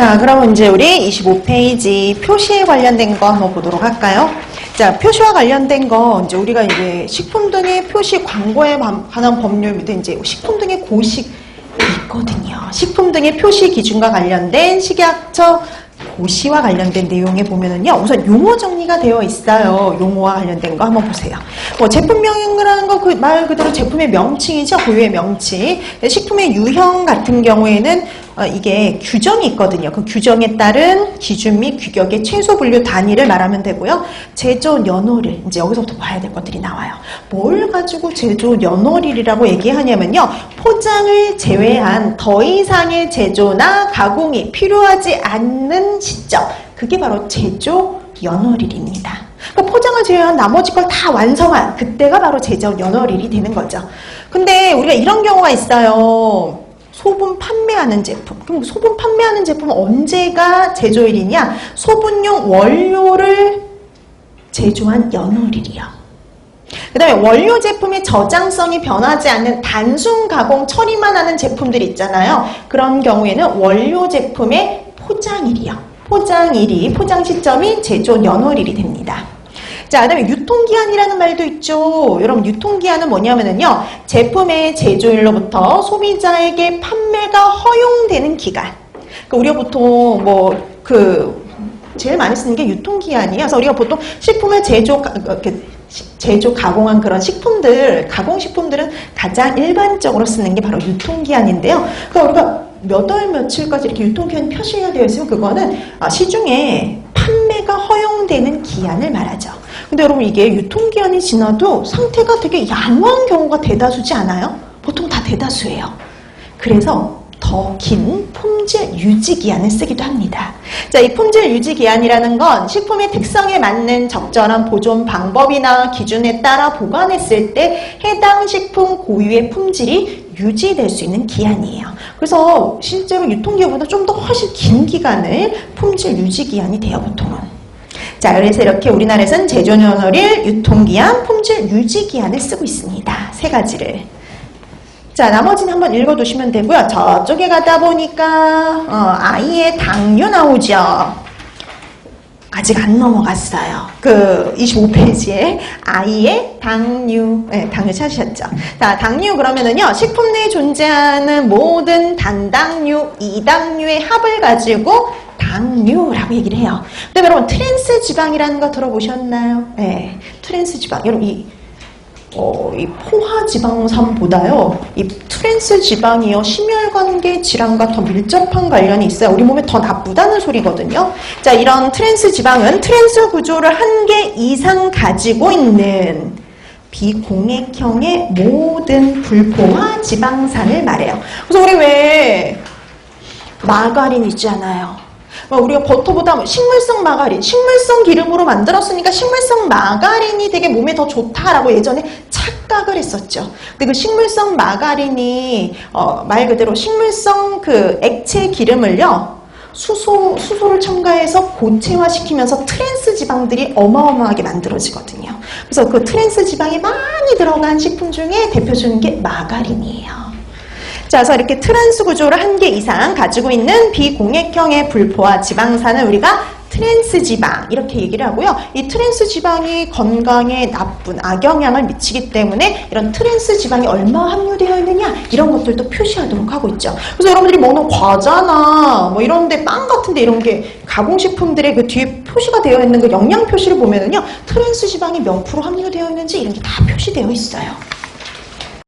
자, 그럼 이제 우리 25페이지 표시에 관련된 거 한번 보도록 할까요? 자, 표시와 관련된 거 이제 우리가 이제 식품 등의 표시 광고에 관- 관한 법률 밑에 이제 식품 등의 고식 있거든요. 식품 등의 표시 기준과 관련된 식약처 고시와 관련된 내용에 보면은요, 우선 용어 정리가 되어 있어요. 용어와 관련된 거 한번 보세요. 뭐 제품명이라는 거 그 말 그대로 제품의 명칭이죠. 고유의 명칭. 식품의 유형 같은 경우에는 어, 이게 규정이 있거든요. 그 규정에 따른 기준 및 규격의 최소 분류 단위를 말하면 되고요. 제조 연월일 이제 여기서부터 봐야 될 것들이 나와요. 뭘 가지고 제조 연월일이라고 얘기하냐면요. 포장을 제외한 더 이상의 제조나 가공이 필요하지 않는 시점. 그게 바로 제조 연월일입니다. 그러니까 포장을 제외한 나머지 걸 다 완성한 그때가 바로 제조 연월일이 되는 거죠. 근데 우리가 이런 경우가 있어요. 소분 판매하는 제품. 그럼 소분 판매하는 제품은 언제가 제조일이냐? 소분용 원료를 제조한 연월일이요. 그 다음에 원료 제품의 저장성이 변하지 않는 단순 가공 처리만 하는 제품들 있잖아요. 그런 경우에는 원료 제품의 포장일이요. 포장일이, 포장 시점이 제조 연월일이 됩니다. 자, 그 다음에 유통기한이라는 말도 있죠. 여러분, 유통기한은 뭐냐면요. 제품의 제조일로부터 소비자에게 판매가 허용되는 기간. 그러니까 우리가 보통 뭐, 그, 제일 많이 쓰는 게 유통기한이에요. 그래서 우리가 보통 식품을 제조, 제조, 가공한 그런 식품들, 가공식품들은 가장 일반적으로 쓰는 게 바로 유통기한인데요. 그러니까 우리가 몇 월 며칠까지 이렇게 유통기한이 표시가 되어 있으면 그거는 아, 시중에 판매가 허용되는 기한을 말하죠. 근데 여러분 이게 유통기한이 지나도 상태가 되게 양호한 경우가 대다수지 않아요? 보통 다 대다수예요. 그래서 더 긴 품질 유지 기한을 쓰기도 합니다. 자, 이 품질 유지 기한이라는 건 식품의 특성에 맞는 적절한 보존 방법이나 기준에 따라 보관했을 때 해당 식품 고유의 품질이 유지될 수 있는 기한이에요. 그래서 실제로 유통기한보다 좀 더 훨씬 긴 기간을 품질 유지 기한이 돼요, 보통은. 자, 그래서 이렇게 우리나라에서는 제조연월일, 유통기한, 품질 유지기한을 쓰고 있습니다. 세 가지를. 자, 나머지는 한번 읽어두시면 되고요. 저쪽에 가다 보니까 어, 아이의 당뇨 나오죠. 아직 안 넘어갔어요. 그 25페이지에 아이의 당류, 네, 당류 찾으셨죠? 자, 당류 그러면은요, 식품 내에 존재하는 모든 단당류, 이당류의 합을 가지고 당류라고 얘기를 해요. 근데 여러분 트랜스 지방이라는 거 들어보셨나요? 네, 트랜스 지방. 여러분 이 어, 이 포화 지방산보다요, 이 트랜스 지방이요, 심혈관계 질환과 더 밀접한 관련이 있어요. 우리 몸에 더 나쁘다는 소리거든요. 자, 이런 트랜스 지방은 트랜스 구조를 한 개 이상 가지고 있는 비공액형의 모든 불포화 지방산을 말해요. 그래서 우리 왜 마가린 있잖아요. 뭐 우리가 버터보다 뭐 식물성 마가린, 식물성 기름으로 만들었으니까 식물성 마가린이 되게 몸에 더 좋다라고 예전에 착각을 했었죠. 근데 그 식물성 마가린이 어, 말 그대로 식물성 그 액체 기름을요. 수소, 수소를 첨가해서 고체화시키면서 트랜스 지방들이 어마어마하게 만들어지거든요. 그래서 그 트랜스 지방이 많이 들어간 식품 중에 대표적인 게 마가린이에요. 자, 그래서 이렇게 트랜스 구조를 한 개 이상 가지고 있는 비공액형의 불포화 지방산을 우리가 트랜스 지방 이렇게 얘기를 하고요. 이 트랜스 지방이 건강에 나쁜 악영향을 미치기 때문에 이런 트랜스 지방이 얼마 함유되어 있느냐 이런 것들도 표시하도록 하고 있죠. 그래서 여러분들이 먹는 과자나 뭐 이런데 빵 같은데 이런 게 가공식품들의 그 뒤에 표시가 되어 있는 그 영양 표시를 보면은요 트랜스 지방이 몇 프로 함유되어 있는지 이런 게 다 표시되어 있어요.